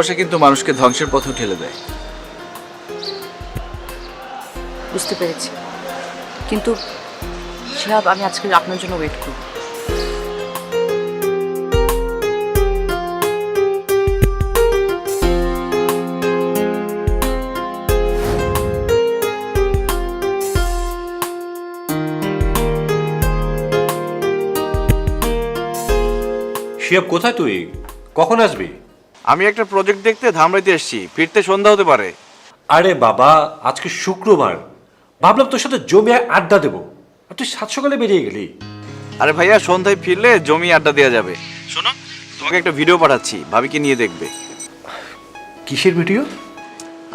ভালোবাসা কিন্তু মানুষকে ধ্বংসের পথে ঠেলে দেয়। বুঝতে পেরেছি। কিন্তু শিহাব আমি আজকে আপনার জন্য ওয়েট করব। শিয়াব কোথায় তুই? কখন আসবি? আমি একটা প্রজেক্ট দেখতে ধামরাইতে এসেছি ফিরতে সন্ধ্যা হতে পারে। আরে বাবা আজকে শুক্রবার। ভাবলাম তোর সাথে জমি আড্ডা দেবো। আর তুই সাত সকালে বেরিয়ে গেলি। আরে ভাইয়া সন্ধ্যায় ফিরলে জমি আড্ডা দেওয়া যাবে। শোনো তোমাকে একটা ভিডিও পাঠাচ্ছি ভাবিকে নিয়ে দেখবে। কিসের ভিডিও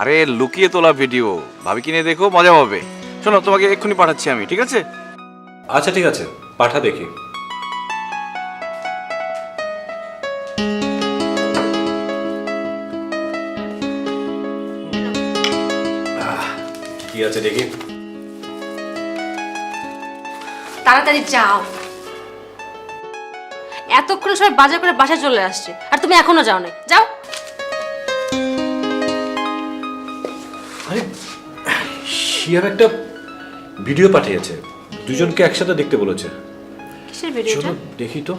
আরে লুকিয়ে তোলা ভিডিও ভাবিকে নিয়ে দেখো মজা পাবে শোনো তোমাকে এক্ষুনি পাঠাচ্ছি আমি ঠিক আছে? আচ্ছা ঠিক আছে পাঠা দেখি আছে দেখি। তাড়াতাড়ি যাও। এতক্ষণ সবাই বাজার করে বাসায় চলে আসছে আর তুমি এখনও যাও নাই যাও। আরে শিয়াব একটা ভিডিও পাঠিয়েছে। দুজনকে একসাথে দেখতে বলেছে। কিসের ভিডিওটা দেখি তো।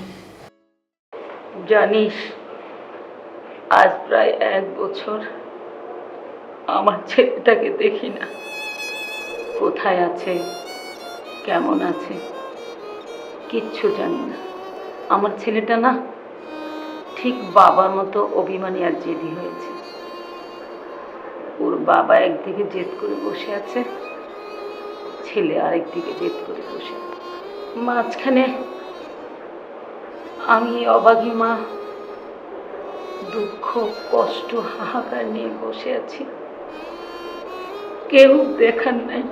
জানিস আজ প্রায় এক বছর আমার ছেলেটাকে দেখি না। কোথায় আছে? কেমন আছে? কিচ্ছু জানি না। আমার ছেলেটা না ঠিক বাবার মতো অভিমানী আর জেদি হয়েছে। ওর বাবা একদিকে জেদ করে বসে আছে, ছেলে আরেকদিকে জেদ করে বসে মাঝখানে আমি অবাগী মা দুঃখ, কষ্ট, হাহাকার নিয়ে বসে আছি। কেউ দেখার নাই।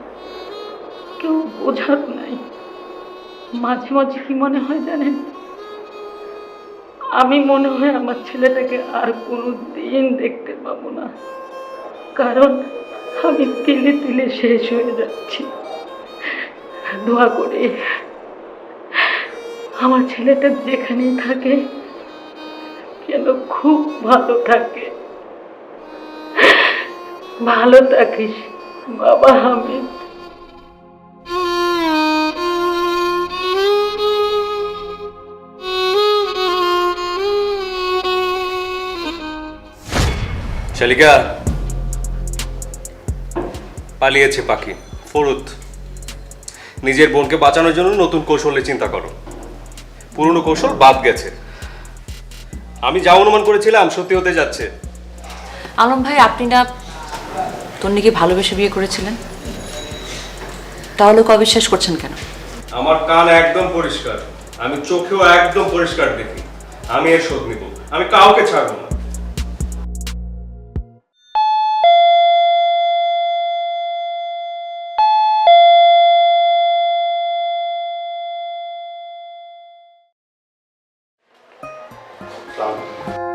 কেউ বোঝার নাই। মাঝে মাঝে কি মনে হয় জানেন? আমি মনে হয় আমার ছেলেটাকে আর কোনো দিন দেখতে পাবো না। কারণ আমি তিলে তিলে শেষ হয়ে যাচ্ছি। দোয়া করে আমার ছেলেটা যেখানেই থাকে যেন খুব ভালো থাকে। ভালো থাকিস। বাবা হামিদ শালিকা পালিয়েছে পাখি ফরুত। নিজের বোনকে বাঁচানোর জন্য নতুন কৌশলে চিন্তা করো। পুরনো কৌশল বাদ গেছে। আমি যা অনুমান করেছিলাম সত্যি হতে যাচ্ছে। আলম ভাই আপনি না তন্নিকে ভালোবেসে বিয়ে করেছিলেন? তাহলে ক বিশ্বাস করছেন কেন? আমার কান একদম পরিষ্কার। আমি চোখেও একদম পরিষ্কার দেখি। আমি এর শোধ নিব। আমি কাউকে ছাড়বো না। 三